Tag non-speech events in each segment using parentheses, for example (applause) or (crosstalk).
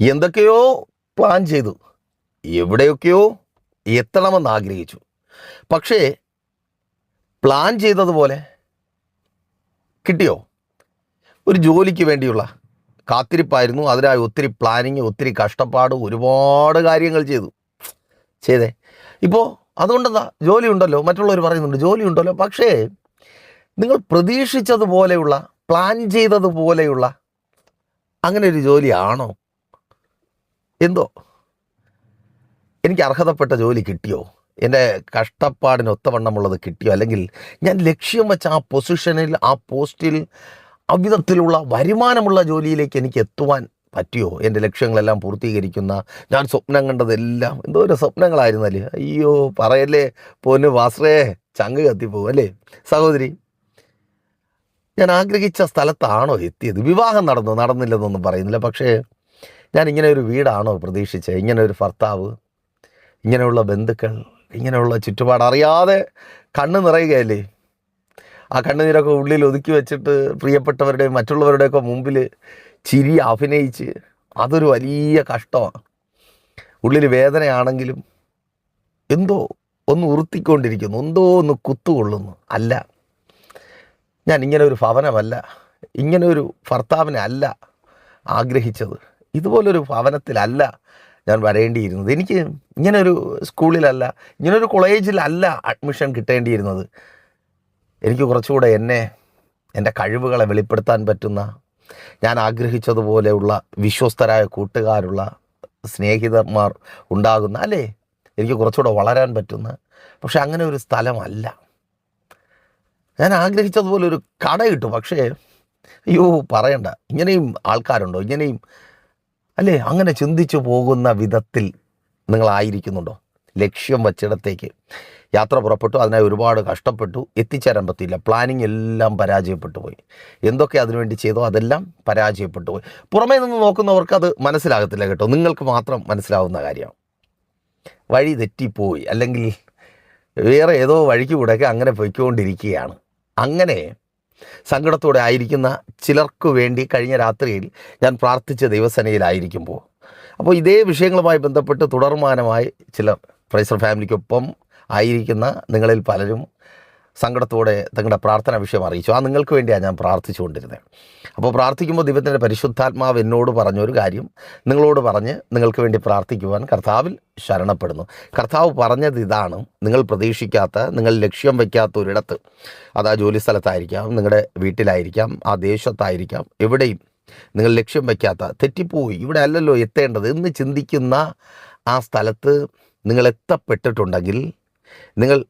എന്തൊക്കെയോ പ്ലാൻ ചെയ്തു. എവിടെയൊക്കെയോ എത്തണമെന്ന് ആഗ്രഹിച്ചു. പക്ഷേ പ്ലാൻ ചെയ്തതുപോലെ കിട്ടിയോ? ഒരു ജോലിക്ക് വേണ്ടിയുള്ള കാത്തിരിപ്പായിരുന്നു. അതിനായി ഒത്തിരി പ്ലാനിങ് ഒത്തിരി കഷ്ടപ്പാട് ഒരുപാട് കാര്യങ്ങൾ ചെയ്തു. ചെയ്തേ. ഇപ്പോൾ അതുകൊണ്ടെന്താ? ജോലി ഉണ്ടല്ലോ. മറ്റുള്ളവർ പറയുന്നുണ്ട് ജോലി ഉണ്ടല്ലോ. പക്ഷേ നിങ്ങൾ പ്രതീക്ഷിച്ചതുപോലെയുള്ള പ്ലാൻ ചെയ്തതുപോലെയുള്ള അങ്ങനെ ഒരു ജോലിയാണോ? എന്തോ? എനിക്ക് അർഹതപ്പെട്ട ജോലി കിട്ടിയോ? എന്റെ കഷ്ടപ്പാടിന് ഒത്തവണ്ണമുള്ളത് കിട്ടിയോ? അല്ലെങ്കിൽ ഞാൻ ലക്ഷ്യം വെച്ച ആ പൊസിഷനിൽ ആ പോസ്റ്റിൽ അവിധത്തിലുള്ള വരുമാനമുള്ള ജോലിയിലേക്ക് എനിക്ക് എത്തുവാൻ പറ്റിയോ? എന്റെ ലക്ഷ്യങ്ങളെല്ലാം പൂർത്തീകരിക്കുന്ന ഞാൻ സ്വപ്നം കണ്ടതെല്ലാം. എന്തോ ഒരു സ്വപ്നങ്ങളായിരുന്നല്ലേ? അയ്യോ പറയല്ലേ പൊന്ന് വാസ്രേ ചങ്ക് കത്തിപ്പോവും അല്ലേ? സഹോദരി ഞാൻ ആഗ്രഹിച്ച സ്ഥലത്താണോ എത്തിയത്? വിവാഹം നടന്നു? നടന്നില്ലെന്നൊന്നും പറയുന്നില്ല. പക്ഷേ ഞാൻ ഇങ്ങനെ ഒരു വീടാണോ പ്രതീക്ഷിച്ചത് ഇങ്ങനെ ഒരു ഭർത്താവ് ഇങ്ങനെയുള്ള ബന്ധുക്കൾ ഇങ്ങനെയുള്ള ചുറ്റുപാട് അറിയാതെ കണ്ണ് നിറയുകയല്ലേ? ആ കണ്ണുനീരൊക്കെ ഉള്ളിൽ ഒതുക്കി വെച്ചിട്ട് പ്രിയപ്പെട്ടവരുടെയും മറ്റുള്ളവരുടെയൊക്കെ മുമ്പിൽ ചിരി അഭിനയിച്ച് അതൊരു വലിയ കഷ്ടമാണ്. ഉള്ളിൽ വേദനയാണെങ്കിലും എന്തോ ഒന്ന് ഉറുത്തിക്കൊണ്ടിരിക്കുന്നു എന്തോ ഒന്ന് കുത്തുകൊള്ളുന്നു. അല്ല ഞാൻ ഇങ്ങനെ ഒരു ഭവനമല്ല ഇങ്ങനെ ഒരു ഭർത്താവിനെ അല്ല ആഗ്രഹിച്ചത്. ഇതുപോലൊരു ഭവനത്തിലല്ല ഞാൻ വരേണ്ടിയിരുന്നത്. എനിക്ക് ഇങ്ങനൊരു സ്കൂളിലല്ല ഇങ്ങനൊരു കോളേജിലല്ല അഡ്മിഷൻ കിട്ടേണ്ടിയിരുന്നത്. എനിക്ക് കുറച്ചുകൂടെ എന്നെ എന്റെ കഴിവുകളെ വെളിപ്പെടുത്താൻ പറ്റുന്ന ഞാൻ ആഗ്രഹിച്ചതുപോലെയുള്ള വിശ്വസ്തരായ കൂട്ടുകാരുള്ള സ്നേഹിതന്മാർ ഉണ്ടാകുന്ന അല്ലേ? എനിക്ക് കുറച്ചുകൂടെ വളരാൻ പറ്റുന്ന പക്ഷെ അങ്ങനെ ഒരു സ്ഥലമല്ല. ഞാൻ ആഗ്രഹിച്ചതുപോലെ ഒരു കട കിട്ടും പക്ഷേ അയ്യോ പറയണ്ട. ഇങ്ങനെയും ആൾക്കാരുണ്ടോ? ഇങ്ങനെയും അല്ലേ? അങ്ങനെ ചിന്തിച്ചു പോകുന്ന വിധത്തിൽ നിങ്ങളായിരിക്കുന്നുണ്ടോ? ലക്ഷ്യം വച്ചിടത്തേക്ക്. യാത്ര പുറപ്പെട്ടു അതിനായി ഒരുപാട് കഷ്ടപ്പെട്ടു എത്തിച്ചേരാൻ പറ്റിയില്ല. പ്ലാനിങ് എല്ലാം പരാജയപ്പെട്ടു പോയി. എന്തൊക്കെ അതിനുവേണ്ടി ചെയ്തോ അതെല്ലാം പരാജയപ്പെട്ടു പോയി. പുറമേ നിന്ന് നോക്കുന്നവർക്ക് അത് മനസ്സിലാകത്തില്ല കേട്ടോ. നിങ്ങൾക്ക് മാത്രം മനസ്സിലാവുന്ന കാര്യമാണ് വഴി തെറ്റിപ്പോയി. അല്ലെങ്കിൽ വേറെ ഏതോ വഴിക്ക് കൂടെയൊക്കെ അങ്ങനെ പൊയ്ക്കൊണ്ടിരിക്കുകയാണ്. അങ്ങനെ സങ്കടത്തോടെ ആയിരിക്കുന്ന ചിലർക്ക് വേണ്ടി കഴിഞ്ഞ രാത്രിയിൽ ഞാൻ പ്രാർത്ഥിച്ച ദൈവസേനയിലായിരിക്കുമ്പോൾ. അപ്പോൾ ഇതേ വിഷയങ്ങളുമായി ബന്ധപ്പെട്ട് തുടർമാനമായി ചിലർ പ്രൈസർ ഫാമിലിക്കൊപ്പം ആയിരിക്കുന്ന നിങ്ങളിൽ പലരും സങ്കടത്തോടെ തങ്ങളുടെ പ്രാർത്ഥന വിഷയം അറിയിച്ചു. ആ നിങ്ങൾക്ക് വേണ്ടിയാണ് ഞാൻ പ്രാർത്ഥിച്ചുകൊണ്ടിരുന്നത് അപ്പോൾ പ്രാർത്ഥിക്കുമ്പോൾ ദൈവത്തിന്റെ പരിശുദ്ധാത്മാവ് എന്നോട് പറഞ്ഞൊരു കാര്യം. നിങ്ങളോട് പറഞ്ഞ് നിങ്ങൾക്ക് വേണ്ടി പ്രാർത്ഥിക്കുവാൻ കർത്താവിൽ ശരണപ്പെടുന്നു. കർത്താവ് പറഞ്ഞത് ഇതാണ്. നിങ്ങൾ പ്രതീക്ഷിക്കാത്ത നിങ്ങൾ ലക്ഷ്യം വയ്ക്കാത്ത ഒരിടത്ത് അത് ആ ജോലി സ്ഥലത്തായിരിക്കാം നിങ്ങളുടെ വീട്ടിലായിരിക്കാം ആ ദേശത്തായിരിക്കാം എവിടെയും നിങ്ങൾ ലക്ഷ്യം വയ്ക്കാത്ത തെറ്റിപ്പോയി ഇവിടെ അല്ലല്ലോ എത്തേണ്ടത് എന്ന് ചിന്തിക്കുന്ന ആ സ്ഥലത്ത് നിങ്ങൾ എത്തപ്പെട്ടിട്ടുണ്ടെങ്കിൽ നിങ്ങൾ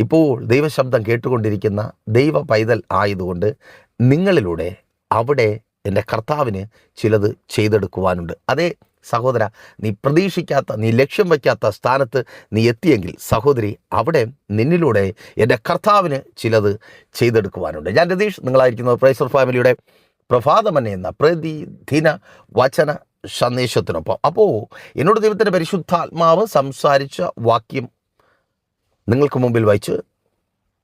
ഇപ്പോൾ ദൈവശബ്ദം കേട്ടുകൊണ്ടിരിക്കുന്ന ദൈവ പൈതൽ ആയതുകൊണ്ട് നിങ്ങളിലൂടെ അവിടെ എന്റെ കർത്താവിന് ചിലത് ചെയ്തെടുക്കുവാനുണ്ട്. അതേ സഹോദര നീ പ്രതീക്ഷിക്കാത്ത നീ ലക്ഷ്യം വയ്ക്കാത്ത സ്ഥാനത്ത് നീ എത്തിയെങ്കിൽ സഹോദരി അവിടെ നിന്നിലൂടെ എന്റെ കർത്താവിന് ചിലത് ചെയ്തെടുക്കുവാനുണ്ട്. ഞാൻ രതീഷ് നിങ്ങളായിരിക്കുന്നത് പ്രൈസർ ഫാമിലിയുടെ പ്രഭാതമന്നെ എന്ന പ്രതിദിന വചന സന്ദേശത്തിനൊപ്പം. അപ്പോൾ എന്നോട് ദൈവത്തിന്റെ പരിശുദ്ധാത്മാവ് സംസാരിച്ച വാക്യം നിങ്ങൾക്ക് മുമ്പിൽ വഹിച്ച്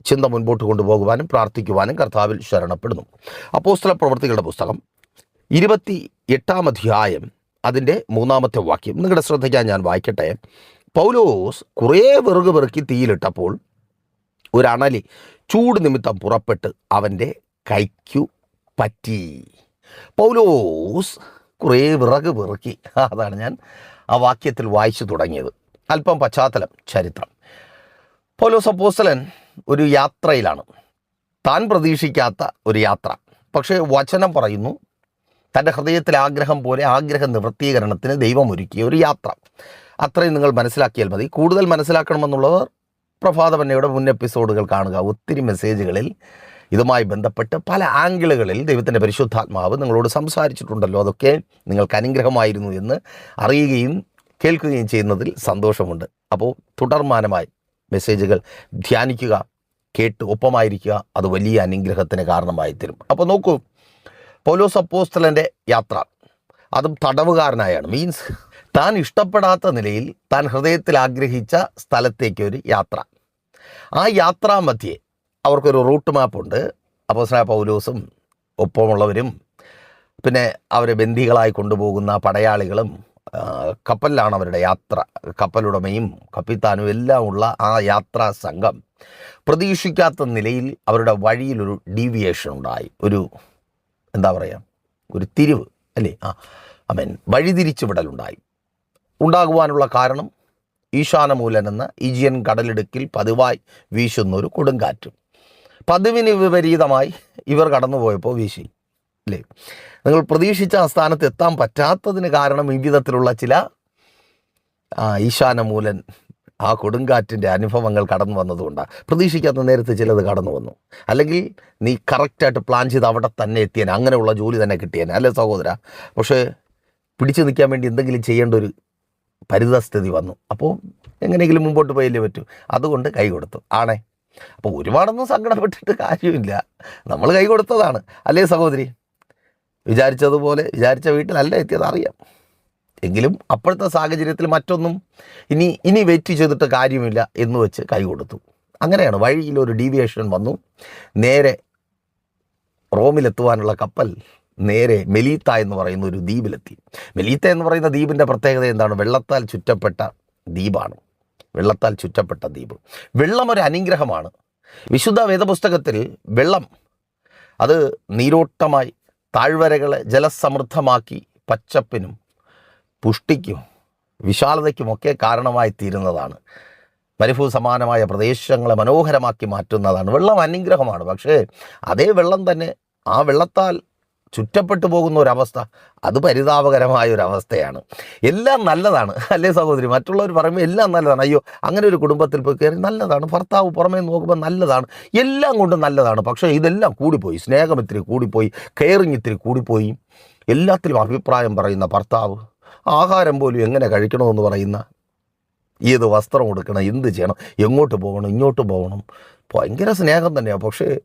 ചിന്ത മുൻപോട്ട് കൊണ്ടുപോകുവാനും പ്രാർത്ഥിക്കുവാനും കർത്താവിൽ ശരണപ്പെടുന്നു. അപ്പോസ്തല പ്രവർത്തികളുടെ പുസ്തകം ഇരുപത്തി എട്ടാം അധ്യായം അതിന്റെ മൂന്നാമത്തെ വാക്യം. നിങ്ങളുടെ ശ്രദ്ധിക്കാൻ ഞാൻ വായിക്കട്ടെ. പൗലോസ് കുറേ വെറുക് വെറുക്കി തീയിലിട്ടപ്പോൾ ഒരു അണലി ചൂട് നിമിത്തം പുറപ്പെട്ട് അവന്റെ കൈക്കു പറ്റി. പൗലോസ് കുറേ വിറക് പെറുക്കി. (laughs) അതാണ് ഞാൻ ആ വാക്യത്തിൽ വായിച്ചു തുടങ്ങിയത്. അല്പം പശ്ചാത്തലം ചരിത്രം. പൗലോസ് അപ്പോസ്തലൻ ഒരു യാത്രയിലാണ്. താൻ പ്രതീക്ഷിക്കാത്ത ഒരു യാത്ര. പക്ഷേ വചനം പറയുന്നു തന്റെ ഹൃദയത്തിലെ ആഗ്രഹം പോലെ ആഗ്രഹ നിവൃത്തീകരണത്തിന് ദൈവം ഒരുക്കിയ ഒരു യാത്ര. അത്രയും നിങ്ങൾ മനസ്സിലാക്കിയാൽ മതി. കൂടുതൽ മനസ്സിലാക്കണമെന്നുള്ളവർ പ്രഭാതപന്നയുടെ മുൻ എപ്പിസോഡുകൾ കാണുക. ഒത്തിരി മെസ്സേജുകളിൽ ഇതുമായി ബന്ധപ്പെട്ട് പല ആംഗിളുകളിൽ ദൈവത്തിന്റെ പരിശുദ്ധാത്മാവ് നിങ്ങളോട് സംസാരിച്ചിട്ടുണ്ടല്ലോ. അതൊക്കെ നിങ്ങൾക്ക് അനുഗ്രഹമായിരുന്നു എന്ന് അറിയുകയും കേൾക്കുകയും ചെയ്യുന്നതിൽ സന്തോഷമുണ്ട്. അപ്പോൾ തുടർമാനമായി മെസ്സേജുകൾ ധ്യാനിക്കുക കേട്ട് ഒപ്പമായിരിക്കുക അത് വലിയ അനുഗ്രഹത്തിന് കാരണമായി തരും അപ്പോൾ നോക്കൂ പൗലോസ് അപ്പോസ്റ്റലന്റെ യാത്ര. അതും തടവുകാരനായാണ്. മീൻസ് താൻ ഇഷ്ടപ്പെടാത്ത നിലയിൽ താൻ ഹൃദയത്തിൽ ആഗ്രഹിച്ച സ്ഥലത്തേക്ക് ഒരു യാത്ര. ആ യാത്രാ മധ്യേ അവർക്കൊരു റൂട്ട് മാപ്പുണ്ട് അപ്പോസ്തല പൗലോസും ഒപ്പമുള്ളവരും പിന്നെ അവരെ ബന്ദികളായി കൊണ്ടുപോകുന്ന പടയാളികളും കപ്പലിലാണ് അവരുടെ യാത്ര. കപ്പലുടമയും കപ്പിത്താനും എല്ലാം ഉള്ള ആ യാത്രാ സംഘം പ്രതീക്ഷിക്കാത്ത നിലയിൽ അവരുടെ വഴിയിലൊരു ഡീവിയേഷൻ ഉണ്ടായി. ഒരു എന്താ പറയുക ഒരു തിരിവ് അല്ലേ? ആ അമേൻ. വഴിതിരിച്ചുവിടലുണ്ടായി. ഉണ്ടാകുവാനുള്ള കാരണം ഈശാനമൂലൻ എന്ന ഈജിയൻ കടലിടുക്കിൽ പതിവായി വീശുന്ന ഒരു കൊടുങ്കാറ്റ്. പതിവിന് വിപരീതമായി ഇവർ കടന്നു പോയപ്പോൾ വീശി അല്ലേ? നിങ്ങൾ പ്രതീക്ഷിച്ച ആ സ്ഥാനത്ത് എത്താൻ പറ്റാത്തതിന് കാരണം ഈ വിധത്തിലുള്ള ചില ഈശാനമൂലൻ ആ കൊടുങ്കാറ്റിന്റെ അനുഭവങ്ങൾ കടന്നു വന്നതുകൊണ്ടാണ്. പ്രതീക്ഷിക്കാത്ത നേരത്ത് ചിലത് കടന്നു വന്നു. അല്ലെങ്കിൽ നീ കറക്റ്റായിട്ട് പ്ലാൻ ചെയ്ത് അവിടെ തന്നെ എത്തിയേനെ അങ്ങനെയുള്ള ജോലി തന്നെ കിട്ടിയേനെ അല്ലേ സഹോദര? പക്ഷേ പിടിച്ചു നിൽക്കാൻ വേണ്ടി എന്തെങ്കിലും ചെയ്യേണ്ട ഒരു പരിതസ്ഥിതി വന്നു. അപ്പോൾ എങ്ങനെയെങ്കിലും മുമ്പോട്ട് പോയല്ലേ പറ്റൂ. അതുകൊണ്ട് കൈ കൊടുത്തു. ആണേ? അപ്പോൾ ഒരുപാടൊന്നും സങ്കടപ്പെട്ടിട്ട് കാര്യമില്ല. നമ്മൾ കൈ കൊടുത്തതാണ്. അല്ലേ സഹോദരി? വിചാരിച്ചതുപോലെ വിചാരിച്ച വീട്ടിലല്ല എത്തിയത് അറിയാം. എങ്കിലും അപ്പോഴത്തെ സാഹചര്യത്തിൽ മറ്റൊന്നും ഇനി ഇനി വെയിറ്റ് ചെയ്തിട്ട് കാര്യമില്ല എന്ന് വെച്ച് കൈ കൊടുത്തു. അങ്ങനെയാണ് വഴിയിൽ ഒരു ഡീവിയേഷൻ വന്നു. നേരെ റോമിലെത്തുവാനുള്ള കപ്പൽ നേരെ മെലീത്ത എന്ന് പറയുന്ന ഒരു ദ്വീപിലെത്തി. മെലീത്ത എന്ന് പറയുന്ന ദ്വീപിന്റെ പ്രത്യേകത എന്താണ്? വെള്ളത്താൽ ചുറ്റപ്പെട്ട ദ്വീപാണ്. വെള്ളത്താൽ ചുറ്റപ്പെട്ട ദ്വീപ്. വെള്ളം ഒരു അനുഗ്രഹമാണ്. വിശുദ്ധ വേദപുസ്തകത്തിൽ വെള്ളം അത് നീരോട്ടമായി താഴ്വരകളെ ജലസമൃദ്ധമാക്കി പച്ചപ്പിനും പുഷ്ടിക്കും വിശാലതയ്ക്കുമൊക്കെ കാരണമായി തീരുന്നതാണ് മരുഭൂ സമാനമായ പ്രദേശങ്ങളെ മനോഹരമാക്കി മാറ്റുന്നതാണ്. വെള്ളം അനുഗ്രഹമാണ്. പക്ഷേ അതേ വെള്ളം തന്നെ ആ വെള്ളത്താൽ ചുറ്റപ്പെട്ടു പോകുന്ന ഒരവസ്ഥ അത് പരിതാപകരമായ ഒരു അവസ്ഥയാണ് എല്ലാം നല്ലതാണ്. അല്ലേ സഹോദരി? മറ്റുള്ളവർ പറയുമ്പോൾ എല്ലാം നല്ലതാണ്. അയ്യോ അങ്ങനെ ഒരു കുടുംബത്തിൽ പോയി കയറി നല്ലതാണ്. ഭർത്താവ് പുറമേ നോക്കുമ്പോൾ നല്ലതാണ്. എല്ലാം കൊണ്ടും നല്ലതാണ്. പക്ഷേ ഇതെല്ലാം കൂടിപ്പോയി. സ്നേഹം ഇത്തിരി കൂടിപ്പോയി. കെയറിങ് ഇത്തിരി കൂടിപ്പോയി. എല്ലാത്തിലും അഭിപ്രായം പറയുന്ന ഭർത്താവ് ആഹാരം പോലും എങ്ങനെ കഴിക്കണമെന്ന് പറയുന്ന ഏത് വസ്ത്രം കൊടുക്കണം എന്ത് ചെയ്യണം എങ്ങോട്ട് പോകണം ഇങ്ങോട്ട് പോകണം. ഭയങ്കര സ്നേഹം തന്നെയാണ് പക്ഷേ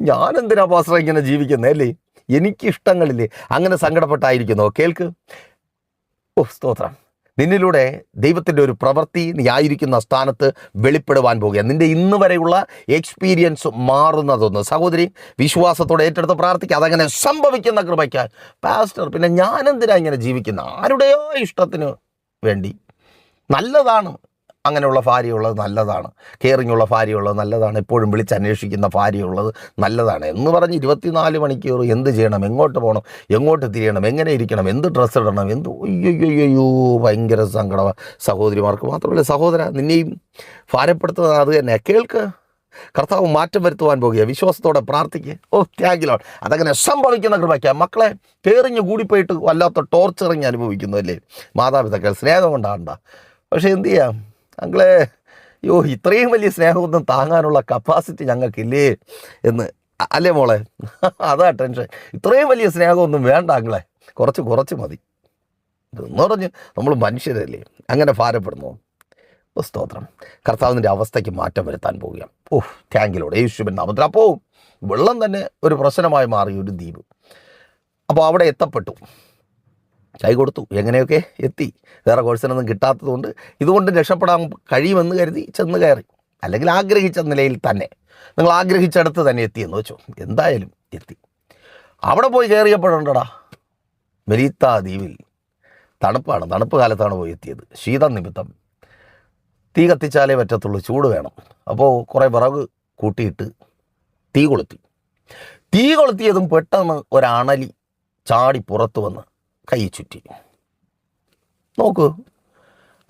ഞാനെന്തിനാ പാസ്റ്റർ ഇങ്ങനെ ജീവിക്കുന്നേ അല്ലേ? എനിക്കിഷ്ടങ്ങളില്ലേ അങ്ങനെ സങ്കടപ്പെട്ടായിരിക്കുന്നോ? കേൾക്ക്. ഓ സ്തോത്രം. നിന്നിലൂടെ ദൈവത്തിന്റെ ഒരു പ്രവൃത്തി നീ ആയിരിക്കുന്ന സ്ഥാനത്ത് വെളിപ്പെടുവാൻ പോകുക നിന്റെ ഇന്ന് വരെയുള്ള എക്സ്പീരിയൻസ് മാറുന്നതൊന്ന്. സഹോദരി വിശ്വാസത്തോടെ ഏറ്റെടുത്ത് പ്രാർത്ഥിക്കുക. അതങ്ങനെ സംഭവിക്കുന്ന കൃപയ്ക്ക് പാസ്റ്റർ പിന്നെ ഞാനെന്തിനാ ഇങ്ങനെ ജീവിക്കുന്ന? ആരുടെയോ ഇഷ്ടത്തിന് വേണ്ടി. നല്ലതാണ്. അങ്ങനെയുള്ള ഭാര്യയുള്ളത് നല്ലതാണ്. കെയറിങ് ഉള്ള ഭാര്യയുള്ളത് നല്ലതാണ്. എപ്പോഴും വിളിച്ചന്വേഷിക്കുന്ന ഭാര്യയുള്ളത് നല്ലതാണ്. എന്ന് പറഞ്ഞ് ഇരുപത്തിനാല് മണിക്കൂർ എന്ത് ചെയ്യണം? എങ്ങോട്ട് പോകണം എങ്ങോട്ട് തിരിയണം? എങ്ങനെ ഇരിക്കണം? എന്ത് ഡ്രസ്സ് ഇടണം? എന്ത് അയ്യോ ഭയങ്കര സങ്കടമാണ് സഹോദരിമാർക്ക് മാത്രമല്ല സഹോദര നിന്നെയും ഭാരപ്പെടുത്തുന്നത് അത് തന്നെ കേൾക്ക്. കർത്താവ് മാറ്റം വരുത്തുവാൻ പോകുക. വിശ്വാസത്തോടെ പ്രാർത്ഥിക്കുക ഓ ത്യാഗിലോ അതങ്ങനെ സംഭവിക്കുന്ന കൃപയ്ക്ക. മക്കളെ കയറിഞ്ഞ് കൂടിപ്പോയിട്ട് വല്ലാത്ത ടോർച്ചറിങ് അനുഭവിക്കുന്നു അല്ലേ? മാതാപിതാക്കൾ സ്നേഹം കൊണ്ടാണ്ട. പക്ഷേ എന്തു ചെയ്യാം? അങ്ങളെ അയ്യോ ഇത്രയും വലിയ സ്നേഹമൊന്നും താങ്ങാനുള്ള കപ്പാസിറ്റി ഞങ്ങൾക്കില്ലേ എന്ന്. അല്ലേ മോളെ? (laughs) അതാ ടെൻഷൻ ഇത്രയും വലിയ സ്നേഹമൊന്നും വേണ്ട അങ്ങളെ. കുറച്ച് കുറച്ച് മതി. എന്ന് പറഞ്ഞ് നമ്മൾ മനുഷ്യരല്ലേ. അങ്ങനെ ഭാരപ്പെടുന്നു. സ്തോത്രം. കർത്താവിന്റെ അവസ്ഥയ്ക്ക് മാറ്റം വരുത്താൻ പോവുകയാണ്. ഓ ടാങ്കിലൂടെ യേശുവിൻ നാമത്തിൽ. അപ്പോൾ വെള്ളം തന്നെ ഒരു പ്രശ്നമായി മാറിയ ഒരു ദ്വീപ്. അപ്പോൾ അവിടെ എത്തപ്പെട്ടു. കൈ കൊടുത്തു. എങ്ങനെയൊക്കെ എത്തി. വേറെ കോഴ്സിനൊന്നും കിട്ടാത്തതുകൊണ്ട് ഇതുകൊണ്ട് രക്ഷപ്പെടാൻ കഴിയുമെന്ന് കരുതി ചെന്ന് കയറി. അല്ലെങ്കിൽ ആഗ്രഹിച്ച നിലയിൽ തന്നെ. നിങ്ങൾ ആഗ്രഹിച്ചടുത്ത് തന്നെ എത്തിയെന്ന് വെച്ചോ. എന്തായാലും എത്തി. അവിടെ പോയി കയറിയപ്പോഴുണ്ടടാ? മെലീത്ത ദ്വീപിൽ. തണുപ്പാണ്. തണുപ്പ് കാലത്താണ് പോയി എത്തിയത്. ശീതം നിമിത്തം. തീ കത്തിച്ചാലേ പറ്റത്തുള്ളൂ. ചൂട് വേണം. അപ്പോൾ കുറേ വിറക് കൂട്ടിയിട്ട് തീ കൊളുത്തി. തീ കൊളുത്തിയതും പെട്ടെന്ന് ഒരണലി ചാടി പുറത്തു വന്ന് കൈ ചുറ്റി. നോക്ക്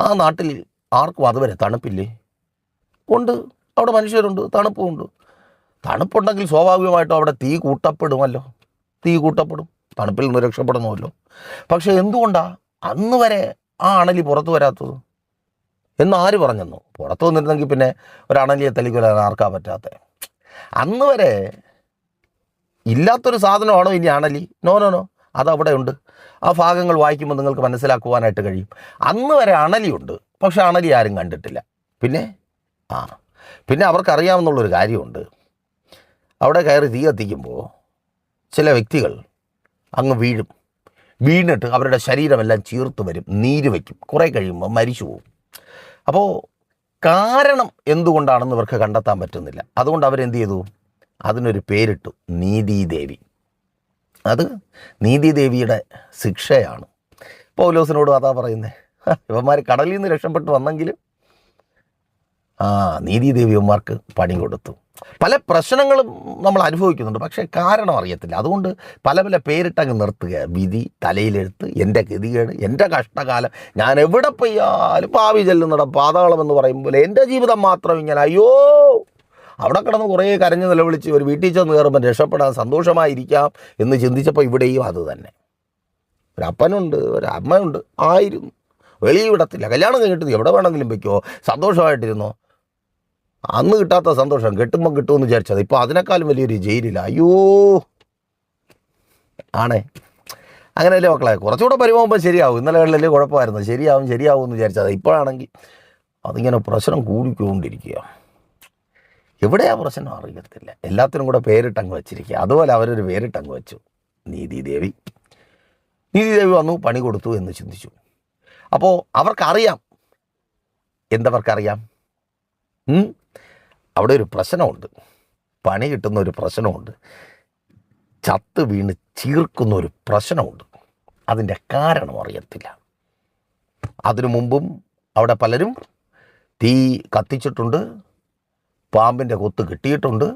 ആ നാട്ടിൽ ആർക്കും അതുവരെ തണുപ്പില്ലേ? ഉണ്ട് അവിടെ മനുഷ്യരുണ്ട് തണുപ്പുമുണ്ട്. തണുപ്പുണ്ടെങ്കിൽ സ്വാഭാവികമായിട്ടും അവിടെ തീ കൂട്ടപ്പെടുമല്ലോ. തീ കൂട്ടപ്പെടും തണുപ്പിൽ നിന്ന് രക്ഷപ്പെടണമല്ലോ പക്ഷെ എന്തുകൊണ്ടാണ് അന്ന് വരെ ആ അണലി പുറത്തു വരാത്തത്? എന്ന് ആര് പറഞ്ഞെന്നു? പുറത്തു വന്നിരുന്നെങ്കിൽ പിന്നെ ഒരു അണലിയെ തല്ലിക്കൊല്ലാൻ പറ്റാത്ത? അന്ന് വരെ ഇല്ലാത്തൊരു സാധനമാണോ ഇനി അണലി? നോ നോ നോ അതവിടെ ഉണ്ട്. ആ ഭാഗങ്ങൾ വായിക്കുമ്പോൾ നിങ്ങൾക്ക് മനസ്സിലാക്കുവാനായിട്ട് കഴിയും. അന്ന് വരെ അണലിയുണ്ട്. പക്ഷെ അണലി ആരും കണ്ടിട്ടില്ല. പിന്നെ? ആ. പിന്നെ അവർക്കറിയാമെന്നുള്ളൊരു കാര്യമുണ്ട്. അവിടെ കയറി തീ കത്തിക്കുമ്പോൾ ചില വ്യക്തികൾ അങ്ങ് വീഴും. വീണിട്ട് അവരുടെ ശരീരമെല്ലാം ചീർത്ത് വരും. നീര് വയ്ക്കും. കുറേ കഴിയുമ്പോൾ മരിച്ചു പോകും അപ്പോൾ കാരണം എന്തുകൊണ്ടാണെന്ന് ഇവർക്ക് കണ്ടെത്താൻ പറ്റുന്നില്ല. അതുകൊണ്ട് അവരെന്ത് ചെയ്തു? അതിനൊരു പേരിട്ടു. നീതിദേവി. അത് നീതിദേവിയുടെ ശിക്ഷയാണ്. പൗലോസിനോട് അതാ പറയുന്നത് ഇവന്മാർ കടലിൽ നിന്ന് രക്ഷപ്പെട്ട് വന്നെങ്കിലും ആ നീതിദേവിയന്മാർക്ക് പണി കൊടുത്തു. പല പ്രശ്നങ്ങളും നമ്മൾ അനുഭവിക്കുന്നുണ്ട് പക്ഷേ കാരണം അറിയത്തില്ല. അതുകൊണ്ട് പല പല പേരിട്ടങ്ങ് നിർത്തുക. വിധി തലയിലെഴുത്ത് എന്റെ ഗതികേട് എന്റെ കഷ്ടകാലം ഞാൻ എവിടെ പെയ്യാലും പാവി ചെല്ലുന്നിട പാതാളം എന്ന് പറയുമ്പോൾ എന്റെ ജീവിതം മാത്രം ഇങ്ങനെ അയ്യോ! അവിടെ കിടന്ന് കുറേ കരഞ്ഞ് നിലവിളിച്ച് ഒരു വീട്ടിൽ ചെന്ന് കയറുമ്പോൾ രക്ഷപ്പെടാൻ സന്തോഷമായിരിക്കാം എന്ന് ചിന്തിച്ചപ്പോൾ ഇവിടെയും അത് തന്നെ. ഒരപ്പനുണ്ട് ഒരമ്മയുണ്ട് ആയിരുന്നു. വെളിയിൽ വിടത്തില്ല. കല്യാണം കഴിഞ്ഞിട്ട് എവിടെ വേണമെങ്കിലും വയ്ക്കുമോ സന്തോഷമായിട്ടിരുന്നോ? അന്ന് കിട്ടാത്ത സന്തോഷം കെട്ടുമ്പോൾ കിട്ടുമെന്ന് വിചാരിച്ചത്. ഇപ്പോൾ അതിനേക്കാളും വലിയൊരു ജയിലില്ല അയ്യോ! ആണേ. അങ്ങനെയല്ലേ മക്കളെ? കുറച്ചുകൂടെ പരിമാകുമ്പോൾ ശരിയാവും. ഇന്നലെകളിലല്ലേ കുഴപ്പമായിരുന്നു ശരിയാവും ശരിയാവും എന്ന് വിചാരിച്ചത്. ഇപ്പോഴാണെങ്കിൽ അതിങ്ങനെ പ്രശ്നം കൂടിക്കൊണ്ടിരിക്കുക എവിടെയാ പ്രശ്നം? അറിയത്തില്ല. എല്ലാത്തിനും കൂടെ പേരിട്ടങ്ങ് വെച്ചിരിക്കുക. അതുപോലെ അവരൊരു പേരിട്ടങ്ങ് വെച്ചു. നീതിദേവി. നീതിദേവി വന്നു പണി കൊടുത്തു എന്ന് ചിന്തിച്ചു. അപ്പോൾ അവർക്കറിയാം. എന്തവർക്കറിയാം? അവിടെ ഒരു പ്രശ്നമുണ്ട്. പണി കിട്ടുന്ന ഒരു പ്രശ്നമുണ്ട്. ചത്ത് വീണ് ചീർക്കുന്ന ഒരു പ്രശ്നമുണ്ട്. അതിന്റെ കാരണം അറിയത്തില്ല. അതിനു മുമ്പും അവിടെ പലരും തീ കത്തിച്ചിട്ടുണ്ട്. പാമ്പിന്റെ കൊത്ത് കിട്ടിയിട്ടുണ്ട്.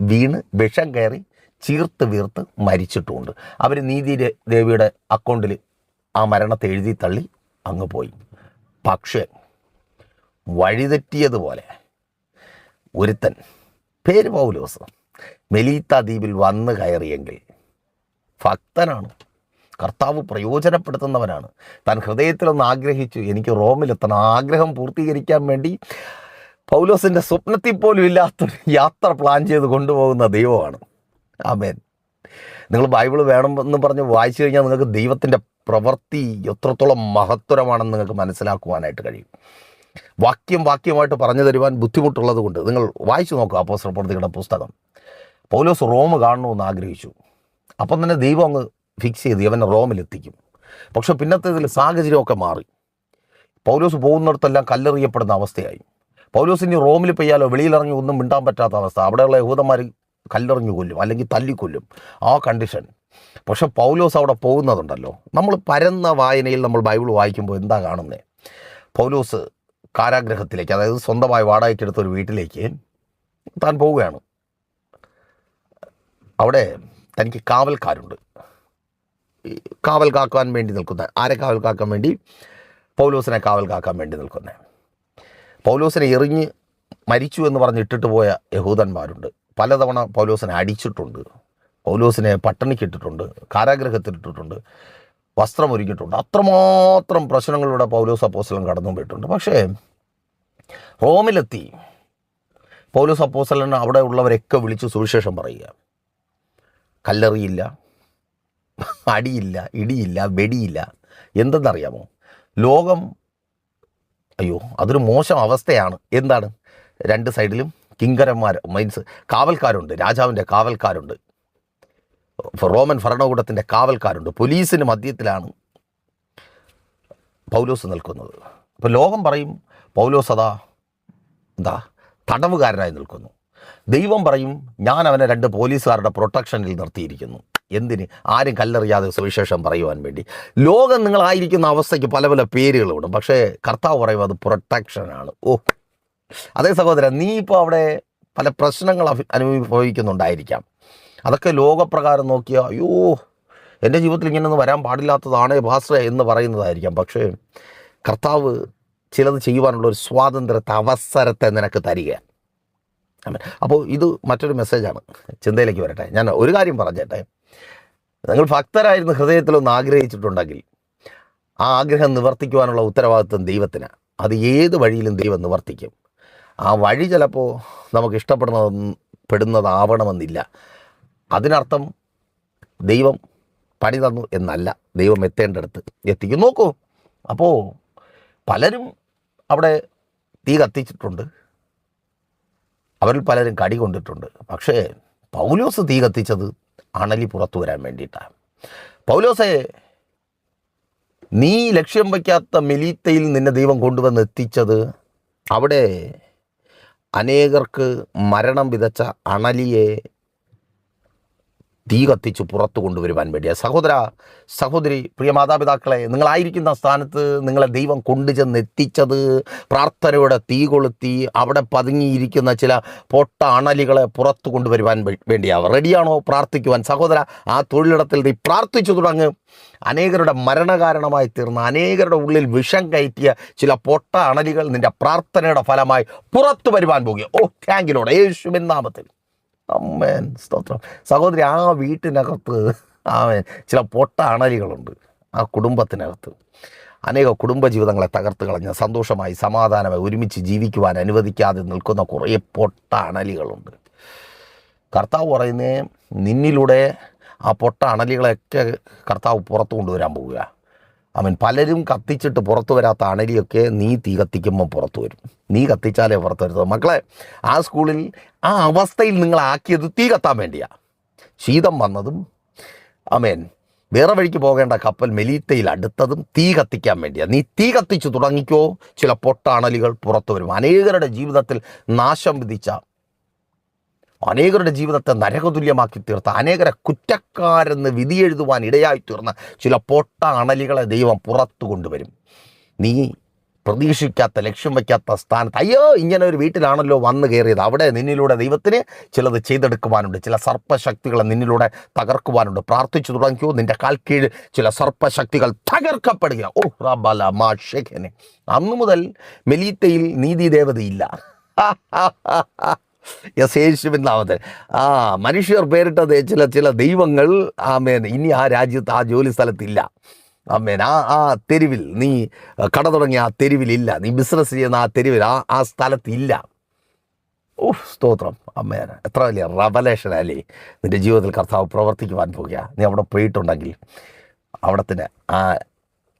വീണ് വിഷം കയറി ചീർത്ത് വീർത്ത് മരിച്ചിട്ടുമുണ്ട് അവർ നീതി ദേവിയുടെ അക്കൗണ്ടിൽ ആ മരണത്തെ എഴുതി തള്ളി അങ്ങ് പോയി. പക്ഷേ വഴിതെറ്റിയതുപോലെ ഒരുത്തൻ പേര് പൗലോസ് മെലീത്ത ദ്വീപിൽ വന്ന് കയറിയെങ്കിൽ ഭക്തനാണ് കർത്താവ് പ്രയോജനപ്പെടുത്തുന്നവനാണ്. താൻ ഹൃദയത്തിലൊന്ന് ആഗ്രഹിച്ചു എനിക്ക് റോമിലെത്തണം ആഗ്രഹം പൂർത്തീകരിക്കാൻ വേണ്ടി പൗലോസിന്റെ സ്വപ്നത്തിൽ പോലും ഇല്ലാത്തൊരു യാത്ര പ്ലാൻ ചെയ്ത് കൊണ്ടുപോകുന്ന ദൈവമാണ്. ആമേൻ. നിങ്ങൾ ബൈബിൾ വേണമെന്ന് പറഞ്ഞ് വായിച്ചു കഴിഞ്ഞാൽ നിങ്ങൾക്ക് ദൈവത്തിന്റെ പ്രവൃത്തി എത്രത്തോളം മഹത്തരമാണെന്ന് നിങ്ങൾക്ക് മനസ്സിലാക്കുവാനായിട്ട് കഴിയും. വാക്യം വാക്യമായിട്ട് പറഞ്ഞു തരുവാൻ ബുദ്ധിമുട്ടുള്ളത് കൊണ്ട് നിങ്ങൾ വായിച്ചു നോക്കുക അപ്പോസ്റ്റർ പ്രവൃത്തിയുടെ പുസ്തകം. പൗലോസ് റോം കാണണമെന്ന് ആഗ്രഹിച്ചു. അപ്പം തന്നെ ദൈവം അങ്ങ് ഫിക്സ് ചെയ്ത് ഇവനെ റോമിലെത്തിക്കും പക്ഷെ പിന്നത്തെ ഇതിൽ സാഹചര്യമൊക്കെ മാറി. പൗലോസ് പോകുന്നിടത്തെല്ലാം കല്ലെറിയപ്പെടുന്ന അവസ്ഥയായി. പൗലോസ് ഇനി റോമിൽ പെയ്യാലോ? വെളിയിലിറങ്ങി ഒന്നും മിണ്ടാൻ പറ്റാത്ത അവസ്ഥ. അവിടെയുള്ള യഹൂദന്മാർ കല്ലെറിഞ്ഞു കൊല്ലും അല്ലെങ്കിൽ തല്ലിക്കൊല്ലും ആ കണ്ടീഷൻ പക്ഷെ പൗലോസ് അവിടെ പോകുന്നതുണ്ടല്ലോ. നമ്മൾ പരന്ന വായനയിൽ നമ്മൾ ബൈബിൾ വായിക്കുമ്പോൾ എന്താ കാണുന്നത് പൗലോസ് കാരാഗ്രഹത്തിലേക്ക് അതായത് സ്വന്തമായി വാടകയ്ക്കെടുത്ത ഒരു വീട്ടിലേക്ക് താൻ പോവുകയാണ്. അവിടെ തനിക്ക് കാവൽക്കാരുണ്ട്. കാവൽ കാക്കാൻ വേണ്ടി നിൽക്കുന്ന ആരെ കാവൽ കാക്കാൻ വേണ്ടി? പൗലോസിനെ കാവൽ കാക്കാൻ വേണ്ടി നിൽക്കുന്നത് പൗലോസിനെ എറിഞ്ഞ് മരിച്ചു എന്ന് പറഞ്ഞ് ഇട്ടിട്ട് പോയ യഹൂദന്മാരുണ്ട്. പലതവണ പൗലോസിനെ അടിച്ചിട്ടുണ്ട്. പൗലോസിനെ പട്ടണിക്കിട്ടിട്ടുണ്ട് കാരാഗ്രഹത്തിലിട്ടിട്ടുണ്ട് വസ്ത്രം ഒരുക്കിയിട്ടുണ്ട്. അത്രമാത്രം പ്രശ്നങ്ങളിലൂടെ പൗലോസ് അപ്പോസ്തലൻ കടന്നു പോയിട്ടുണ്ട് പക്ഷേ റോമിലെത്തി. പൗലോസ് അപ്പോസ്തലൻ അവിടെ ഉള്ളവരൊക്കെ വിളിച്ച് സുവിശേഷം പറയുക. കല്ലെറിയില്ല അടിയില്ല ഇടിയില്ല വെടിയില്ല എന്തെന്നറിയാമോ? ലോകം അയ്യോ അതൊരു മോശം അവസ്ഥയാണ്. എന്താണ്? രണ്ട് സൈഡിലും കിങ്കരന്മാർ മീൻസ് കാവൽക്കാരുണ്ട് രാജാവിന്റെ കാവൽക്കാരുണ്ട്. റോമൻ ഭരണകൂടത്തിന്റെ കാവൽക്കാരുണ്ട്. പോലീസിന് മധ്യത്തിലാണ് പൗലോസ് നിൽക്കുന്നത്. അപ്പോൾ ലോകം പറയും പൗലോസ് അതാ എന്താ തടവുകാരനായി നിൽക്കുന്നു. ദൈവം പറയും ഞാൻ അവനെ രണ്ട് പോലീസുകാരുടെ പ്രൊട്ടക്ഷനിൽ നിർത്തിയിരിക്കുന്നു. എന്തിന്? ആരും കല്ലെറിയാതെ സുവിശേഷം പറയുവാൻ വേണ്ടി. ലോകം നിങ്ങളായിരിക്കുന്ന അവസ്ഥയ്ക്ക് പല പല പേരുകളുണ്ട്. പക്ഷേ കർത്താവ് പറയുമ്പോൾ അത് പ്രൊട്ടക്ഷനാണ് ഓ. അതേ സഹോദരൻ നീ ഇപ്പോൾ അവിടെ പല പ്രശ്നങ്ങൾ അനുഭവിക്കുന്നുണ്ടായിരിക്കാം. അതൊക്കെ ലോകപ്രകാരം നോക്കിയാൽ അയ്യോ എന്റെ ജീവിതത്തിൽ ഇങ്ങനെയൊന്നും വരാൻ പാടില്ലാത്തതാണ് ഭാസ്ര എന്ന് പറയുന്നതായിരിക്കാം. പക്ഷേ കർത്താവ് ചിലത് ചെയ്യുവാനുള്ള ഒരു സ്വാതന്ത്ര്യത്തെ അവസരത്തെ നിനക്ക് തരിക അപ്പോൾ ഇത് മറ്റൊരു മെസ്സേജാണ് ചിന്തയിലേക്ക് വരട്ടെ. ഞാൻ ഒരു കാര്യം പറഞ്ഞേട്ടെ. നിങ്ങൾ ഭക്തരായിരുന്ന ഹൃദയത്തിലൊന്ന് ആഗ്രഹിച്ചിട്ടുണ്ടെങ്കിൽ ആ ആഗ്രഹം നിവർത്തിക്കുവാനുള്ള ഉത്തരവാദിത്വം ദൈവത്തിന്. അത് ഏത് വഴിയിലും ദൈവം നിവർത്തിക്കും. ആ വഴി ചിലപ്പോൾ നമുക്ക് ഇഷ്ടപ്പെടുന്ന പെടുന്നതാവണമെന്നില്ല. അതിനർത്ഥം ദൈവം പണി തന്നു എന്നല്ല. ദൈവം എത്തേണ്ടടുത്ത് എത്തിക്കും. നോക്കൂ. അപ്പോൾ പലരും അവിടെ തീ കത്തിച്ചിട്ടുണ്ട്. അവരിൽ പലരും കടി കൊണ്ടിട്ടുണ്ട്. പക്ഷേ പൗലോസ് തീ കത്തിച്ചത് അണലി പുറത്തു വരാൻ വേണ്ടിയിട്ടാണ്. പൗലോസേ നീ ലക്ഷ്യം വയ്ക്കാത്ത മെലീത്തയിൽ നിന്നെ ദൈവം കൊണ്ടുവന്ന് എത്തിച്ചത്? അവിടെ അനേകർക്ക് മരണം വിതച്ച അണലിയെ തീ കത്തിച്ച് പുറത്തു കൊണ്ടുവരുവാൻ വേണ്ടിയാണ് സഹോദര സഹോദരി പ്രിയ മാതാപിതാക്കളെ നിങ്ങളായിരിക്കുന്ന സ്ഥാനത്ത് നിങ്ങളെ ദൈവം കൊണ്ടുചെന്ന് എത്തിച്ചത് പ്രാർത്ഥനയുടെ തീ കൊളുത്തി അവിടെ പതുങ്ങിയിരിക്കുന്ന ചില പൊട്ട അണലികളെ പുറത്തു കൊണ്ടുവരുവാൻ വേണ്ടിയാണ് റെഡിയാണോ പ്രാർത്ഥിക്കുവാൻ? സഹോദര ആ തൊഴിലിടത്തിൽ നീ പ്രാർത്ഥിച്ചു തുടങ്ങ്. അനേകരുടെ മരണകാരണമായി തീർന്ന അനേകരുടെ ഉള്ളിൽ വിഷം കയറ്റിയ ചില പൊട്ട അണലികൾ നിന്റെ പ്രാർത്ഥനയുടെ ഫലമായി പുറത്തു വരുവാൻ പോകുക ഓ താങ്കിലോടെ യേശുവിൻ നാമത്തിൽ. അമ്മേൻ സ്തോത്രം. സഹോദരി ആ വീട്ടിനകത്ത് ആ ചില പൊട്ട അണലികളുണ്ട് ആ കുടുംബത്തിനകത്ത്. അനേക കുടുംബജീവിതങ്ങളെ തകർത്ത് കളഞ്ഞ സന്തോഷമായി സമാധാനമായി ഒരുമിച്ച് ജീവിക്കുവാൻ അനുവദിക്കാതെ നിൽക്കുന്ന കുറേ പൊട്ട അണലികളുണ്ട് കർത്താവ് പറയുന്നേ നിന്നിലൂടെ ആ പൊട്ട അണലികളെയൊക്കെ കർത്താവ് പുറത്തു കൊണ്ടുവരാൻ പോവുക. അവൻ പലരും കത്തിച്ചിട്ട് പുറത്തു വരാത്ത അണലിയൊക്കെ നീ തീ കത്തിക്കുമ്പോൾ പുറത്തു വരും. നീ കത്തിച്ചാലേ പുറത്തു വരുന്നത് മക്കളെ ആ സ്കൂളിൽ ആ അവസ്ഥയിൽ നിങ്ങളാക്കിയത് തീ കത്താൻ വേണ്ടിയാണ് ശീതം വന്നതും അമേൻ വേറെ വഴിക്ക് പോകേണ്ട കപ്പൽ മെലീത്തയിൽ അടുത്തതും തീ കത്തിക്കാൻ വേണ്ടിയാണ് നീ തീ കത്തിച്ചു തുടങ്ങിക്കോ. ചില പൊട്ടാണലികൾ പുറത്തു വരും. അനേകരുടെ ജീവിതത്തിൽ നാശം വിധിച്ച അനേകരുടെ ജീവിതത്തെ നരകതുല്യമാക്കി തീർത്ത അനേകരെ കുറ്റക്കാരെന്ന് വിധിയെഴുതുവാൻ ഇടയായി തീർന്ന ചില പൊട്ട അണലികളെ ദൈവം പുറത്തു കൊണ്ടുവരും. നീ പ്രതീക്ഷിക്കാത്ത ലക്ഷ്യം വയ്ക്കാത്ത സ്ഥാനത്ത് അയ്യോ ഇങ്ങനെ ഒരു വീട്ടിലാണല്ലോ വന്നു കയറിയത്. അവിടെ നിന്നിലൂടെ ദൈവത്തിന് ചിലത് ചെയ്തെടുക്കുവാനുണ്ട്. ചില സർപ്പശക്തികളെ നിന്നിലൂടെ തകർക്കുവാനുണ്ട്. പ്രാർത്ഥിച്ചു തുടങ്ങിയോ നിന്റെ കാൽ കീഴ് ചില സർപ്പശക്തികൾ തകർക്കപ്പെടുക ഓ റബല മാഷേഖനെ. അന്നു മുതൽ മെലീത്തയിൽ നീതി ദേവതയില്ല. (laughs) യെസ് യേശുവിൻ ആ മനുഷ്യർ പേരിട്ടത് ചില ചില ദൈവങ്ങൾ ആമേൻ ഇനി ആ രാജ്യത്ത് ആ ജോലി സ്ഥലത്തില്ല. അമ്മേൻ ആ ആ തെരുവിൽ നീ കട തുടങ്ങിയ ആ തെരുവിലില്ല. നീ ബിസിനസ് ചെയ്യുന്ന ആ തെരുവിൽ ആ ആ സ്ഥലത്തില്ല. ഓഹ് സ്തോത്രം. അമ്മേന എത്ര വലിയ റവലേഷൻ അല്ലേ? നിന്റെ ജീവിതത്തിൽ കർത്താവ് പ്രവർത്തിക്കുവാൻ പോകുക. നീ അവിടെ പോയിട്ടുണ്ടെങ്കിൽ അവിടത്തിന് ആ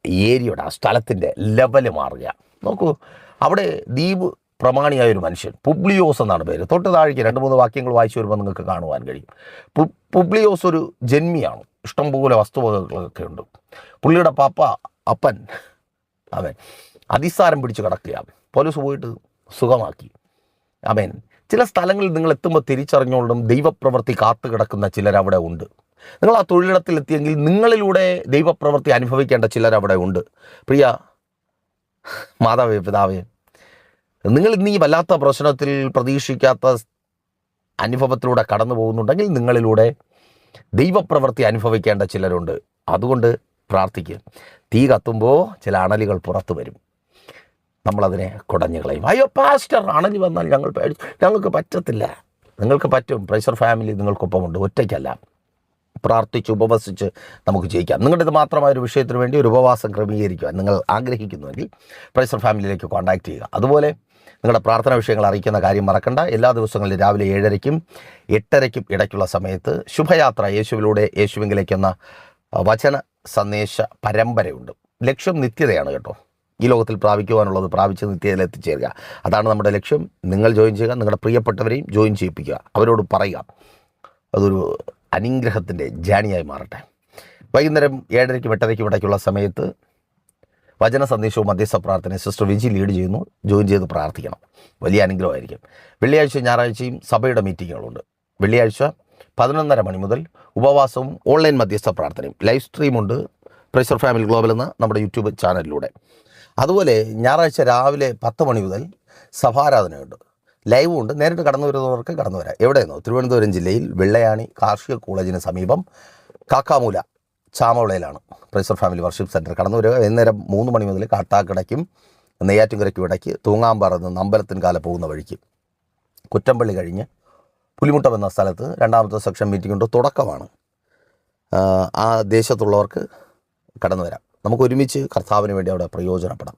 ഏരിയയുടെ ആ സ്ഥലത്തിന്റെ ലെവൽ മാറുക. നോക്കൂ അവിടെ ദ്വീപ് പ്രമാണിയായ ഒരു മനുഷ്യൻ. പുബ്ലിയോസ് എന്നാണ് പേര്. തൊട്ട് താഴേക്ക് രണ്ട് മൂന്ന് വാക്യങ്ങൾ വായിച്ചു വരുമ്പോൾ നിങ്ങൾക്ക് കാണുവാൻ കഴിയും. പുബ്ലിയോസ് ഒരു ജന്മിയാണ്. ഇഷ്ടംപോലെ വസ്തുവകകളൊക്കെ ഉണ്ട്. പുള്ളിയുടെ പാപ്പ അപ്പൻ അവൻ അതിസാരം പിടിച്ച് കിടക്കുകയാണ് പോലീസ് പോയിട്ട് സുഖമാക്കി. അവൻ ചില സ്ഥലങ്ങളിൽ നിങ്ങൾ എത്തുമ്പോൾ തിരിച്ചറിഞ്ഞോളും ദൈവപ്രവൃത്തി കാത്തു കിടക്കുന്ന ചിലരവിടെ ഉണ്ട്. നിങ്ങൾ ആ തൊഴിലിടത്തിലെത്തിയെങ്കിൽ നിങ്ങളിലൂടെ ദൈവപ്രവൃത്തി അനുഭവിക്കേണ്ട ചിലരവിടെ ഉണ്ട്. പ്രിയ മാതാവേ പിതാവേ നിങ്ങൾ ഇന്ന് ഈ വല്ലാത്ത പ്രശ്നത്തിൽ പ്രതീക്ഷിക്കാത്ത അനുഭവത്തിലൂടെ കടന്നു പോകുന്നുണ്ടെങ്കിൽ നിങ്ങളിലൂടെ ദൈവപ്രവൃത്തി അനുഭവിക്കേണ്ട ചിലരുണ്ട്. അതുകൊണ്ട് പ്രാർത്ഥിക്കുക തീ കത്തുമ്പോൾ ചില അണലികൾ പുറത്തു വരും. നമ്മളതിനെ കുടഞ്ഞു കളയും. അയ്യോ പാസ്റ്റർ അണലി വന്നാൽ ഞങ്ങൾ പേടി. ഞങ്ങൾക്ക് പറ്റത്തില്ല. നിങ്ങൾക്ക് പറ്റും. പ്രഷർ ഫാമിലി നിങ്ങൾക്കൊപ്പമുണ്ട്. ഒറ്റയ്ക്കല്ല. പ്രാർത്ഥിച്ച് ഉപവസിച്ച് നമുക്ക് ജയിക്കാം നിങ്ങളുടെ ഇത് മാത്രമായ ഒരു വിഷയത്തിന് വേണ്ടി ഒരു ഉപവാസം ക്രമീകരിക്കുക നിങ്ങൾ ആഗ്രഹിക്കുന്നുവെങ്കിൽ പ്രൈസർ ഫാമിലിയിലേക്ക് കോൺടാക്ട് ചെയ്യുക. അതുപോലെ നിങ്ങളുടെ പ്രാർത്ഥന വിഷയങ്ങൾ അറിയിക്കുന്ന കാര്യം മറക്കണ്ട. എല്ലാ ദിവസങ്ങളിലും രാവിലെ ഏഴരയ്ക്കും എട്ടരയ്ക്കും ഇടയ്ക്കുള്ള സമയത്ത് ശുഭയാത്ര യേശുവിലൂടെ യേശുവിങ്കിലേക്ക് എന്ന വചന സന്ദേശ പരമ്പരയുണ്ട്. ലക്ഷ്യം നിത്യതയാണ് കേട്ടോ. ഈ ലോകത്തിൽ പ്രാപിക്കുവാനുള്ളത് പ്രാപിച്ച് നിത്യതയിൽ എത്തിച്ചേരുക. അതാണ് നമ്മുടെ ലക്ഷ്യം. നിങ്ങൾ ജോയിൻ ചെയ്യുക. നിങ്ങളുടെ പ്രിയപ്പെട്ടവരെയും ജോയിൻ ചെയ്യിപ്പിക്കുക. അവരോട് പറയുക. അതൊരു അനുഗ്രഹത്തിന്റെ ജാണിയായി മാറട്ടെ. വൈകുന്നേരം ഏഴരയ്ക്കും എട്ടരയ്ക്കും ഇടയ്ക്കുള്ള സമയത്ത് വചന സന്ദേശവും മധ്യസ്ഥ പ്രാർത്ഥന സിസ്റ്റർ വിജി ലീഡ് ചെയ്യുന്നു ജോയിൻ ചെയ്ത് പ്രാർത്ഥിക്കണം. വലിയ അനുഗ്രഹമായിരിക്കും. വെള്ളിയാഴ്ച ഞായറാഴ്ചയും സഭയുടെ മീറ്റിങ്ങുകളുണ്ട്. വെള്ളിയാഴ്ച പതിനൊന്നര മണി മുതൽ ഉപവാസവും ഓൺലൈൻ മധ്യസ്ഥ പ്രാർത്ഥനയും. ലൈവ് സ്ട്രീമുണ്ട് പ്രഷർ ഫാമിലി ഗ്ലോബൽ എന്ന നമ്മുടെ യൂട്യൂബ് ചാനലിലൂടെ. അതുപോലെ ഞായറാഴ്ച രാവിലെ പത്ത് മണി മുതൽ സഭാരാധനയുണ്ട്. ലൈവും ഉണ്ട്. നേരിട്ട് കടന്നു വരുന്നവർക്ക് കടന്നു വരാം. എവിടെയെന്നോ? തിരുവനന്തപുരം ജില്ലയിൽ വെള്ളയാണി കാർഷിക കോളേജിന് സമീപം കാക്കാമൂല. ചാമവിളയിലാണ്. പ്രൈസർ ഫാമിലി വർഷിപ്പ് സെന്റർ കടന്നു വരിക വൈകുന്നേരം മൂന്ന് മണി മുതൽ കാട്ടാക്കടയ്ക്കും നെയ്യാറ്റുംകരയ്ക്കും ഇടയ്ക്ക് തൂങ്ങാമ്പാറ നിന്ന് അമ്പലത്തിൻകാല പോകുന്ന വഴിക്ക് കുറ്റമ്പള്ളി കഴിഞ്ഞ് പുലിമുട്ടം എന്ന സ്ഥലത്ത് രണ്ടാമത്തെ സെക്ഷൻ മീറ്റിംഗ് ഉണ്ട്. തുടക്കമാണ്. ആ, ദേശത്തുള്ളവർക്ക് കടന്നു വരാം. നമുക്ക് ഒരുമിച്ച് കർത്താവിന് വേണ്ടി അവിടെ പ്രയോജനപ്പെടാം.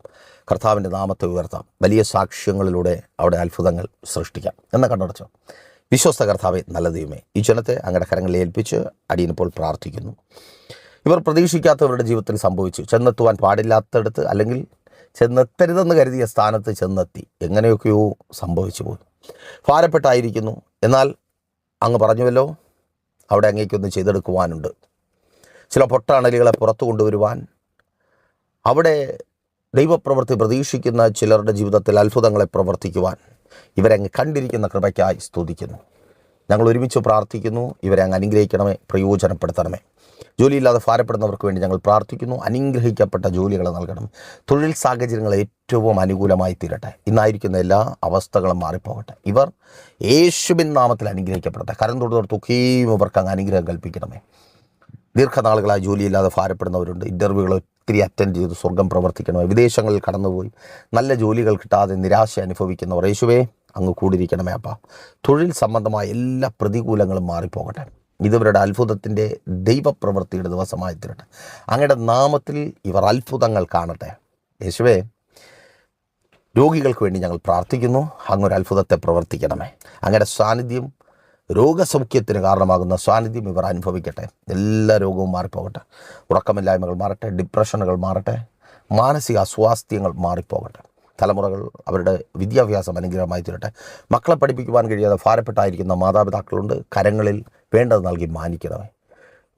കർത്താവിന്റെ നാമത്തെ ഉയർത്താം. വലിയ സാക്ഷ്യങ്ങളിലൂടെ അവിടെ അത്ഭുതങ്ങൾ സൃഷ്ടിക്കാം. എന്ന കണ്ടടച്ചോ വിശ്വസ്ത കർത്താവെ നല്ല ദൈവമേ ഈ ജനത്തെ അങ്ങയുടെ കരങ്ങളിൽ ഏൽപ്പിച്ച് അടിയനിപ്പോൾ പ്രാർത്ഥിക്കുന്നു. ഇവർ പ്രതീക്ഷിക്കാത്തവരുടെ ജീവിതത്തിൽ സംഭവിച്ചു. ചെന്നെത്തുവാൻ പാടില്ലാത്തടത്ത് അല്ലെങ്കിൽ ചെന്നെത്തരുതെന്ന് കരുതിയ സ്ഥാനത്ത് ചെന്നെത്തി. എങ്ങനെയൊക്കെയോ സംഭവിച്ചു പോയി. ഭാരപ്പെട്ടായിരിക്കുന്നു. എന്നാൽ അങ്ങ് പറഞ്ഞുവല്ലോ അവിടെ അങ്ങേക്കൊന്ന് ചെയ്തെടുക്കുവാനുണ്ട്. ചില പൊട്ടാണലികളെ പുറത്തു കൊണ്ടുവരുവാൻ. അവിടെ ദൈവപ്രവൃത്തി പ്രതീക്ഷിക്കുന്ന ചിലരുടെ ജീവിതത്തിൽ അത്ഭുതങ്ങളെ പ്രവർത്തിക്കുവാൻ ഇവരങ്ങ് കണ്ടിരിക്കുന്ന കൃപയ്ക്കായി സ്തുതിക്കുന്നു. ഞങ്ങൾ ഒരുമിച്ച് പ്രാർത്ഥിക്കുന്നു. ഇവരെ അങ്ങ് അനുഗ്രഹിക്കണമേ പ്രയോജനപ്പെടുത്തണമേ. ജോലിയില്ലാതെ ഭാരപ്പെടുന്നവർക്ക് വേണ്ടി ഞങ്ങൾ പ്രാർത്ഥിക്കുന്നു. അനുഗ്രഹിക്കപ്പെട്ട ജോലികൾ നൽകണം. തൊഴിൽ സാഹചര്യങ്ങൾ ഏറ്റവും അനുകൂലമായി തീരട്ടെ. ഇന്നായിരിക്കുന്ന എല്ലാ അവസ്ഥകളും മാറിപ്പോകട്ടെ. ഇവർ യേശുബിൻ നാമത്തിൽ അനുഗ്രഹിക്കപ്പെടട്ടെ. കരം തൊടുന്നവർക്കൊക്കെയും ഇവർക്ക് അങ്ങ് അനുഗ്രഹം കൽപ്പിക്കണമേ. ദീർഘനാളുകളായി ജോലിയില്ലാതെ ഭാരപ്പെടുന്നവരുണ്ട്. ഇന്റർവ്യൂകൾ ഒത്തിരി അറ്റൻഡ് ചെയ്ത് സ്വർഗം പ്രവർത്തിക്കണമേ. വിദേശങ്ങളിൽ കടന്നുപോയി. നല്ല ജോലികൾ കിട്ടാതെ നിരാശ അനുഭവിക്കുന്നവർ യേശുവേ അങ്ങ് കൂടിയിരിക്കണമേ അപ്പ. തൊഴിൽ സംബന്ധമായ എല്ലാ പ്രതികൂലങ്ങളും മാറിപ്പോകട്ടെ. ഇതവരുടെ അത്ഭുതത്തിന്റെ ദൈവപ്രവൃത്തിയുടെ ദിവസമായി തീരട്ടെ. അങ്ങയുടെ നാമത്തിൽ ഇവർ അത്ഭുതങ്ങൾ കാണട്ടെ. യേശുവേ രോഗികൾക്ക് വേണ്ടി ഞങ്ങൾ പ്രാർത്ഥിക്കുന്നു. അങ്ങൊരു അത്ഭുതത്തെ പ്രവർത്തിക്കണമേ. അങ്ങയുടെ സാന്നിധ്യം രോഗസൗഖ്യത്തിന് കാരണമാകുന്ന സാന്നിധ്യം ഇവർ അനുഭവിക്കട്ടെ. എല്ലാ രോഗവും മാറിപ്പോകട്ടെ. ഉറക്കമില്ലായ്മകൾ മാറട്ടെ. ഡിപ്രഷനുകൾ മാറട്ടെ. മാനസിക അസ്വാസ്ഥ്യങ്ങൾ മാറിപ്പോകട്ടെ. തലമുറകൾ അവരുടെ വിദ്യാഭ്യാസം അനുഗ്രഹമായി തീരട്ടെ. മക്കളെ പഠിപ്പിക്കുവാൻ കഴിയാതെ ഭാരപ്പെട്ടായിരിക്കുന്ന മാതാപിതാക്കളുണ്ട്. കരങ്ങളിൽ വേണ്ടത് നൽകി മാനിക്കണമേ.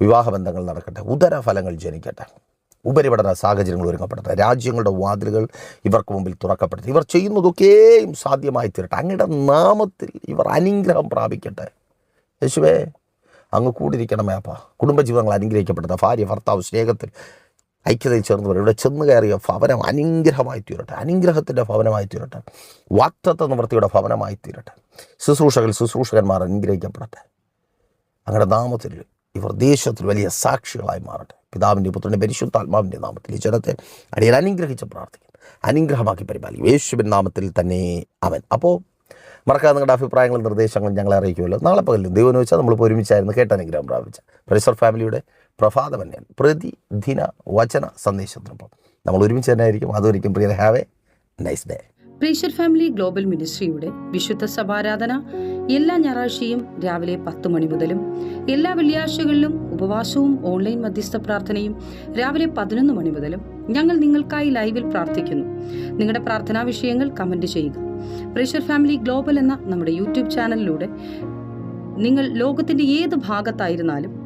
വിവാഹബന്ധങ്ങൾ നടക്കട്ടെ. ഉദരഫലങ്ങൾ ജനിക്കട്ടെ. ഉപരിപഠന സാഹചര്യങ്ങൾ ഒരുങ്ങപ്പെടട്ടെ രാജ്യങ്ങളുടെ വാതിലുകൾ ഇവർക്ക് മുമ്പിൽ തുറക്കപ്പെടട്ടെ. ഇവർ ചെയ്യുന്നതൊക്കെയും സാധ്യമായി തീരട്ടെ. അങ്ങയുടെ നാമത്തിൽ ഇവർ അനുഗ്രഹം പ്രാപിക്കട്ടെ. യേശുവേ അങ്ങ് കൂടിയിരിക്കണമേ അപ്പ. കുടുംബജീവിതങ്ങൾ അനുഗ്രഹിക്കപ്പെടട്ടെ ഭാര്യ ഭർത്താവ് സ്നേഹത്തിൽ ഐക്യതയിൽ ചേർന്ന് വരും ഇവിടെ ചെന്ന് കയറിയ ഭവനം അനുഗ്രഹമായി തീരട്ടെ അനുഗ്രഹത്തിന്റെ ഭവനമായി തീരട്ടെ വാക്തത്വ നിവൃത്തിയുടെ ഭവനമായി തീരട്ടെ ശുശ്രൂഷകൾ ശുശ്രൂഷകന്മാർ അനുഗ്രഹിക്കപ്പെടട്ടെ. അങ്ങയുടെ നാമത്തിൽ ഇവർ ദേശത്തിൽ വലിയ സാക്ഷികളായി മാറട്ടെ. പിതാവിന്റെ പുത്രന്റെ പരിശുദ്ധാത്മാവിന്റെ നാമത്തിൽ ഈ ജനത്തെ അടിയൻ അനുഗ്രഹിച്ച് പ്രാർത്ഥിക്കും. അനുഗ്രഹമാക്കി പരിപാലിക്കും. യേശുവിൻ നാമത്തിൽ തന്നെ. അവൻ അപ്പോൾ മറക്കാതെ നിങ്ങളുടെ അഭിപ്രായങ്ങളും നിർദ്ദേശങ്ങളും ഞങ്ങളെ അറിയിക്കുമല്ലോ. നാളെ പകലും ദൈവം വെച്ചാൽ നമ്മൾ ഒരുമിച്ചായിരുന്നു കേട്ട അനുഗ്രഹം പ്രാപിച്ച പരിസർ ഫാമിലിയുടെ പ്രഭാതം തന്നെയാണ് പ്രതിദിന വചന സന്ദേശത്തിനൊപ്പം നമ്മൾ ഒരുമിച്ച് തന്നെ ആയിരിക്കും അതൊരിക്കും പ്രിയ have a nice day pressure family global മിനിസ്ട്രിയുടെ വിശുദ്ധ സഭാരാധന എല്ലാ ഞായറാഴ്ചയും രാവിലെ പത്ത് മണി മുതലും എല്ലാ വെള്ളിയാഴ്ചകളിലും ഉപവാസവും ഓൺലൈൻ മധ്യസ്ഥ പ്രാർത്ഥനയും രാവിലെ പതിനൊന്ന് മണി മുതലും ഞങ്ങൾ നിങ്ങൾക്കായി ലൈവിൽ പ്രാർത്ഥിക്കുന്നു. നിങ്ങളുടെ പ്രാർത്ഥനാ വിഷയങ്ങൾ കമന്റ് ചെയ്യുക. പ്രീഷർ ഫാമിലി ഗ്ലോബൽ എന്ന നമ്മുടെ യൂട്യൂബ് ചാനലിലൂടെ നിങ്ങൾ ലോകത്തിന്റെ ഏത് ഭാഗത്തായിരുന്നാലും